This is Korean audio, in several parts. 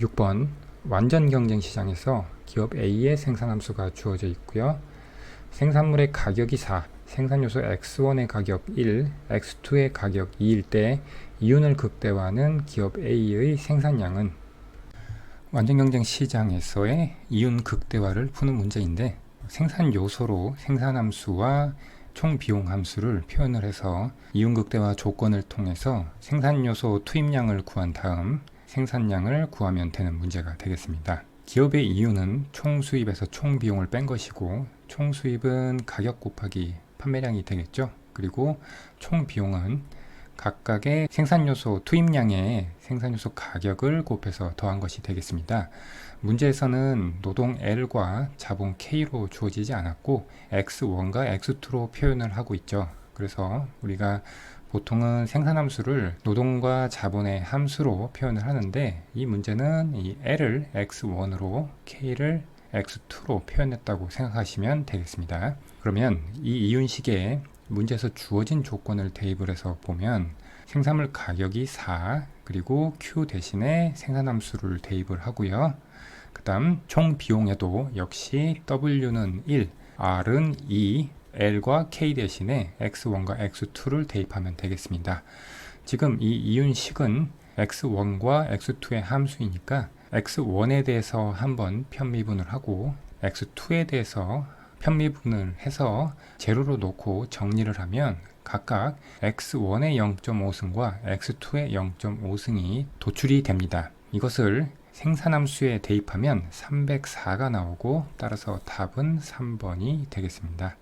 6번 완전 경쟁 시장에서 기업 A의 생산 함수가 주어져 있고요. 생산물의 가격이 4, 생산 요소 X1의 가격 1, X2의 가격 2일 때 이윤을 극대화하는 기업 A의 생산량은 완전 경쟁 시장에서의 이윤 극대화를 푸는 문제인데 생산 요소로 생산 함수와 총 비용 함수를 표현을 해서 이윤 극대화 조건을 통해서 생산 요소 투입량을 구한 다음 생산량을 구하면 되는 문제가 되겠습니다. 기업의 이윤은 총 수입에서 총 비용을 뺀 것이고 총 수입은 가격 곱하기 판매량이 되겠죠. 그리고 총 비용은 각각의 생산 요소 투입량의 생산 요소 가격을 곱해서 더한 것이 되겠습니다. 문제에서는 노동 L과 자본 K로 주어지지 않았고 X1과 X2로 표현을 하고 있죠. 그래서 우리가 보통은 생산함수를 노동과 자본의 함수로 표현을 하는데 이 문제는 이 L을 X1으로 K를 X2로 표현했다고 생각하시면 되겠습니다. 그러면 이 이윤식에 문제에서 주어진 조건을 대입을 해서 보면 생산물 가격이 4 그리고 Q 대신에 생산함수를 대입을 하고요. 그 다음 총 비용에도 역시 W는 1, R은 2, L과 K 대신에 X1과 X2를 대입하면 되겠습니다. 지금 이 이윤식은 X1과 X2의 함수이니까 X1에 대해서 한번 편미분을 하고 X2에 대해서 편미분을 해서 제로로 놓고 정리를 하면 각각 X1의 0.5승과 X2의 0.5승이 도출이 됩니다. 이것을 생산함수에 대입하면 304가 나오고 따라서 답은 3번이 되겠습니다.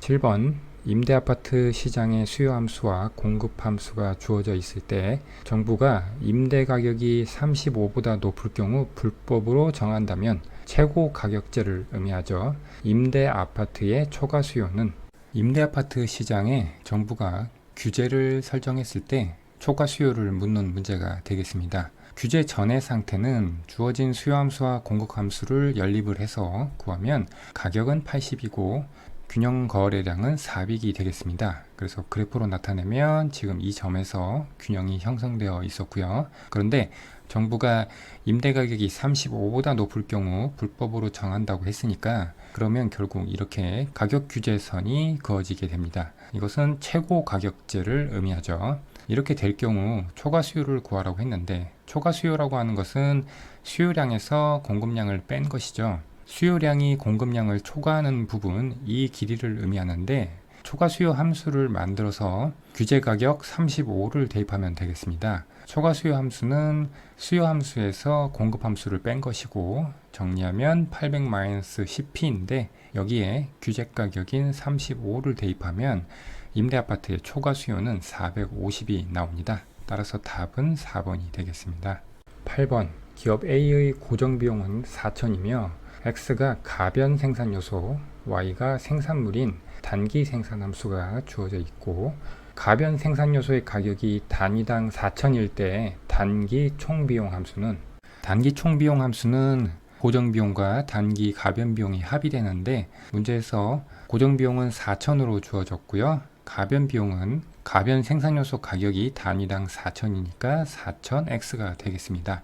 7번 임대 아파트 시장의 수요 함수와 공급 함수가 주어져 있을 때 정부가 임대 가격이 35보다 높을 경우 불법으로 정한다면 최고 가격제를 의미하죠. 임대 아파트의 초과 수요는 임대 아파트 시장에 정부가 규제를 설정했을 때 초과 수요를 묻는 문제가 되겠습니다. 규제 전의 상태는 주어진 수요함수와 공급함수를 연립을 해서 구하면 가격은 80이고 균형 거래량은 4빅이 되겠습니다. 그래서 그래프로 나타내면 지금 이 점에서 균형이 형성되어 있었고요. 그런데 정부가 임대 가격이 35보다 높을 경우 불법으로 정한다고 했으니까 그러면 결국 이렇게 가격 규제선이 그어지게 됩니다. 이것은 최고 가격제를 의미하죠. 이렇게 될 경우 초과 수요를 구하라고 했는데 초과 수요라고 하는 것은 수요량에서 공급량을 뺀 것이죠. 수요량이 공급량을 초과하는 부분 이 길이를 의미하는데 초과 수요 함수를 만들어서 규제 가격 35를 대입하면 되겠습니다. 초과 수요 함수는 수요 함수에서 공급 함수를 뺀 것이고 정리하면 800-10p인데 여기에 규제 가격인 35를 대입하면 임대 아파트의 초과 수요는 450이 나옵니다. 따라서 답은 4번이 되겠습니다. 8번 기업 A의 고정 비용은 4천이며 X가 가변 생산 요소, Y가 생산물인 단기 생산 함수가 주어져 있고 가변 생산 요소의 가격이 단위당 4천일 때 단기 총 비용 함수는 단기 총 비용 함수는 고정 비용과 단기 가변 비용이 합의되는데 문제에서 고정 비용은 4천으로 주어졌고요. 가변 비용은 가변 생산 요소 가격이 단위당 4천이니까 4천 X가 되겠습니다.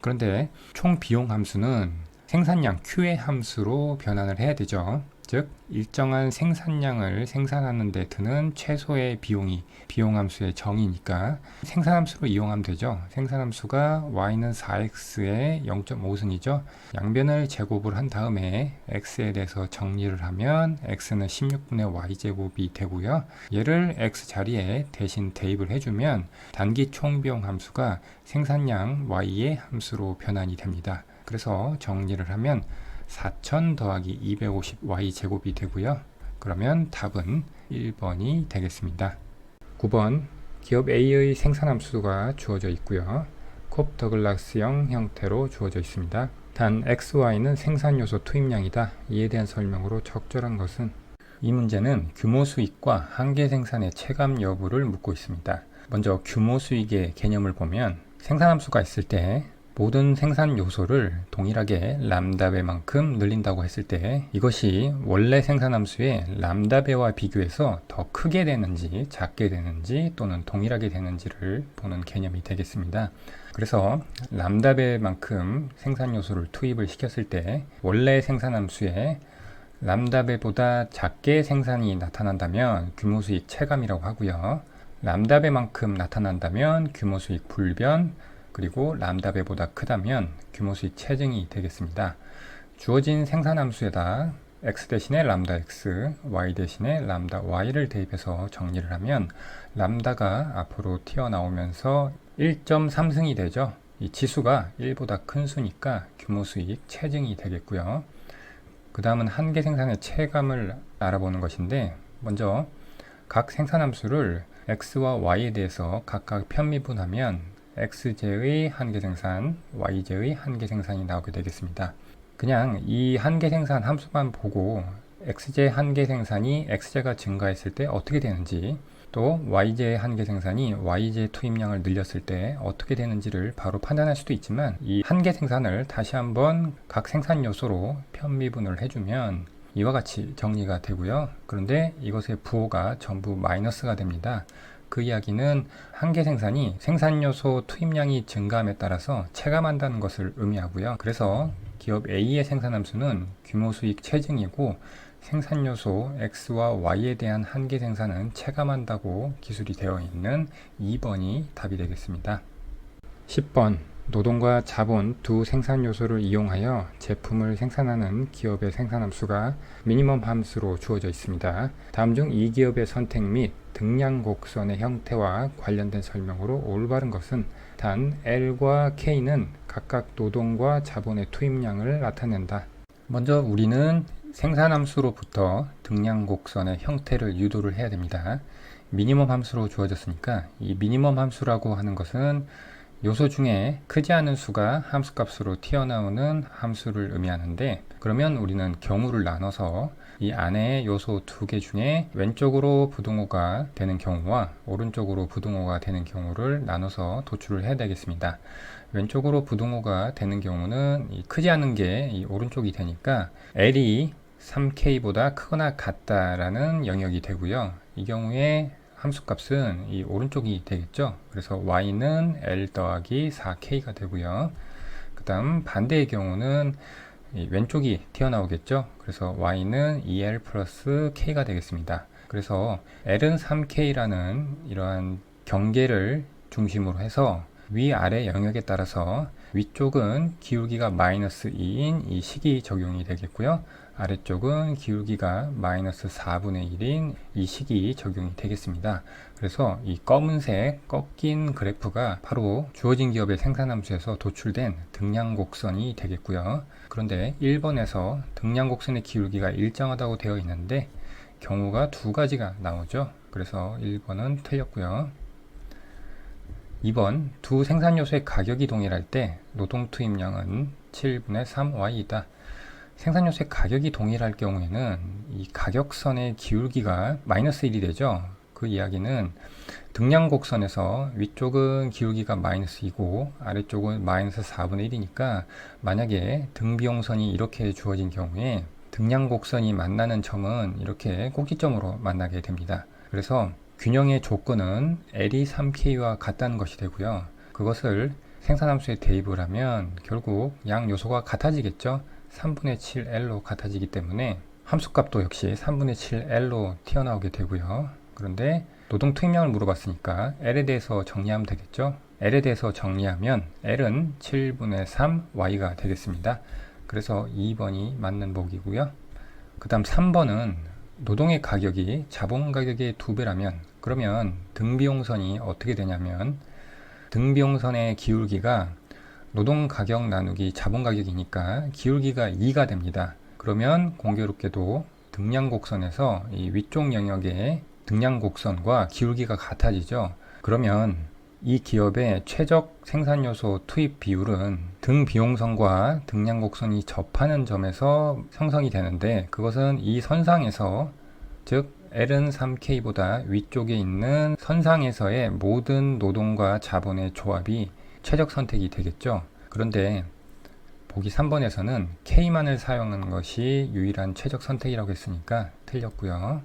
그런데 총 비용 함수는 생산량 Q의 함수로 변환을 해야 되죠. 즉 일정한 생산량을 생산하는 데 드는 최소의 비용이 비용 함수의 정의니까 생산 함수로 이용하면 되죠. 생산 함수가 y는 4x의 0.5승이죠. 양변을 제곱을 한 다음에 x에 대해서 정리를 하면 x는 16분의 y제곱이 되고요. 얘를 x 자리에 대신 대입을 해주면 단기 총 비용 함수가 생산량 y의 함수로 변환이 됩니다. 그래서 정리를 하면 4000 더하기 250y 제곱이 되고요. 그러면 답은 1번이 되겠습니다. 9번 기업 A의 생산함수가 주어져 있고요. 콥 더글라스형 형태로 주어져 있습니다. 단 XY는 생산 요소 투입량이다. 이에 대한 설명으로 적절한 것은 이 문제는 규모 수익과 한계 생산의 체감 여부를 묻고 있습니다. 먼저 규모 수익의 개념을 보면 생산함수가 있을 때 모든 생산 요소를 동일하게 람다배만큼 늘린다고 했을 때 이것이 원래 생산 함수의 람다배와 비교해서 더 크게 되는지 작게 되는지 또는 동일하게 되는지를 보는 개념이 되겠습니다. 그래서 람다배만큼 생산 요소를 투입을 시켰을 때 원래 생산 함수의 람다배보다 작게 생산이 나타난다면 규모 수익 체감이라고 하고요. 람다배만큼 나타난다면 규모 수익 불변, 그리고 람다 배보다 크다면 규모 수익 체증이 되겠습니다. 주어진 생산함수에다 x 대신에 람다 x, y 대신에 람다 y를 대입해서 정리를 하면 람다가 앞으로 튀어나오면서 1.3승이 되죠. 이 지수가 1보다 큰 수니까 규모 수익 체증이 되겠고요. 그 다음은 한계 생산의 체감을 알아보는 것인데 먼저 각 생산함수를 x와 y에 대해서 각각 편미분하면 x제의 한계 생산, y제의 한계 생산이 나오게 되겠습니다. 그냥 이 한계 생산 함수만 보고 x제 한계 생산이 x제가 증가했을 때 어떻게 되는지 또 y제 한계 생산이 y제 투입량을 늘렸을 때 어떻게 되는지를 바로 판단할 수도 있지만 이 한계 생산을 다시 한번 각 생산 요소로 편미분을 해주면 이와 같이 정리가 되고요. 그런데 이것의 부호가 전부 마이너스가 됩니다. 그 이야기는 한계 생산이 생산 요소 투입량이 증가함에 따라서 체감한다는 것을 의미하고요. 그래서 기업 A의 생산 함수는 규모 수익 체증이고 생산 요소 X와 Y에 대한 한계 생산은 체감한다고 기술이 되어 있는 2번이 답이 되겠습니다. 10번 노동과 자본 두 생산 요소를 이용하여 제품을 생산하는 기업의 생산 함수가 미니멈 함수로 주어져 있습니다. 다음 중 이 기업의 선택 및 등량 곡선의 형태와 관련된 설명으로 올바른 것은 단 L과 K는 각각 노동과 자본의 투입량을 나타낸다. 먼저 우리는 생산 함수로부터 등량 곡선의 형태를 유도를 해야 됩니다. 미니멈 함수로 주어졌으니까 이 미니멈 함수라고 하는 것은 요소 중에 크지 않은 수가 함수값으로 튀어나오는 함수를 의미하는데 그러면 우리는 경우를 나눠서 이 안에 요소 두 개 중에 왼쪽으로 부등호가 되는 경우와 오른쪽으로 부등호가 되는 경우를 나눠서 도출을 해야 되겠습니다. 왼쪽으로 부등호가 되는 경우는 크지 않은 게 오른쪽이 되니까 L이 3K보다 크거나 같다라는 영역이 되고요. 이 경우에 함수값은 이 오른쪽이 되겠죠. 그래서 y는 l 더하기 4k가 되고요. 그 다음 반대의 경우는 왼쪽이 튀어나오겠죠. 그래서 y는 2l 플러스 k가 되겠습니다. 그래서 l은 3k라는 이러한 경계를 중심으로 해서 위아래 영역에 따라서 위쪽은 기울기가 마이너스 2인 이 식이 적용이 되겠고요. 아래쪽은 기울기가 마이너스 4분의 1인 이 식이 적용이 되겠습니다. 그래서 이 검은색 꺾인 그래프가 바로 주어진 기업의 생산함수에서 도출된 등량곡선이 되겠고요. 그런데 1번에서 등량곡선의 기울기가 일정하다고 되어 있는데 경우가 두 가지가 나오죠. 그래서 1번은 틀렸고요. 2번 두 생산 요소의 가격이 동일할 때 노동 투입량은 7분의 3y이다. 생산 요소의 가격이 동일할 경우에는 이 가격선의 기울기가 마이너스 1이 되죠. 그 이야기는 등량 곡선에서 위쪽은 기울기가 마이너스 2고 아래쪽은 마이너스 4분의 1이니까 만약에 등비용선이 이렇게 주어진 경우에 등량 곡선이 만나는 점은 이렇게 꼭지점으로 만나게 됩니다. 그래서 균형의 조건은 L이 3K와 같다는 것이 되고요. 그것을 생산함수에 대입을 하면 결국 양 요소가 같아지겠죠. 3분의 7L로 같아지기 때문에 함수값도 역시 3분의 7L로 튀어나오게 되고요. 그런데 노동 투입량을 물어봤으니까 L에 대해서 정리하면 되겠죠. L에 대해서 정리하면 L은 7분의 3 Y가 되겠습니다. 그래서 2번이 맞는 보기고요. 그 다음 3번은 노동의 가격이 자본 가격의 두 배라면 그러면 등비용선이 어떻게 되냐면 등비용선의 기울기가 노동 가격 나누기 자본 가격이니까 기울기가 2가 됩니다. 그러면 공교롭게도 등량 곡선에서 이 위쪽 영역의 등량 곡선과 기울기가 같아지죠. 그러면 이 기업의 최적 생산 요소 투입 비율은 등 비용선과 등량 곡선이 접하는 점에서 형성이 되는데 그것은 이 선상에서 즉 L은 3K보다 위쪽에 있는 선상에서의 모든 노동과 자본의 조합이 최적 선택이 되겠죠. 그런데 보기 3번에서는 K만을 사용하는 것이 유일한 최적 선택이라고 했으니까 틀렸고요.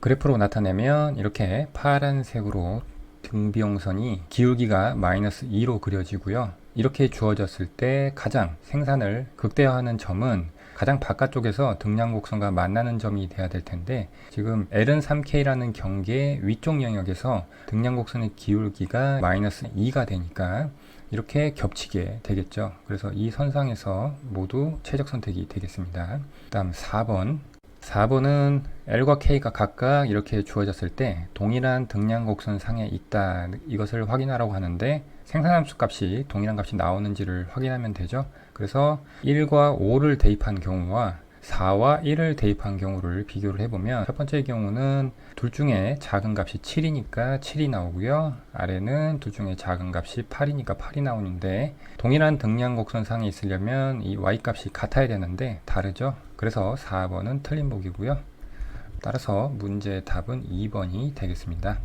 그래프로 나타내면 이렇게 파란색으로 등비용선이 기울기가 마이너스 2로 그려지고요. 이렇게 주어졌을 때 가장 생산을 극대화하는 점은 가장 바깥쪽에서 등량 곡선과 만나는 점이 돼야 될 텐데 지금 L은 3K라는 경계 위쪽 영역에서 등량 곡선의 기울기가 마이너스 2가 되니까 이렇게 겹치게 되겠죠. 그래서 이 선상에서 모두 최적 선택이 되겠습니다. 다음 4번 4번은 L과 K가 각각 이렇게 주어졌을 때 동일한 등량 곡선 상에 있다 이것을 확인하라고 하는데 생산함수 값이 동일한 값이 나오는지를 확인하면 되죠. 그래서 1과 5를 대입한 경우와 4와 1을 대입한 경우를 비교를 해보면 첫 번째 경우는 둘 중에 작은 값이 7이니까 7이 나오고요. 아래는 둘 중에 작은 값이 8이니까 8이 나오는데 동일한 등량 곡선상에 있으려면 이 y 값이 같아야 되는데 다르죠. 그래서 4번은 틀린 보기고요. 따라서 문제 답은 2번이 되겠습니다.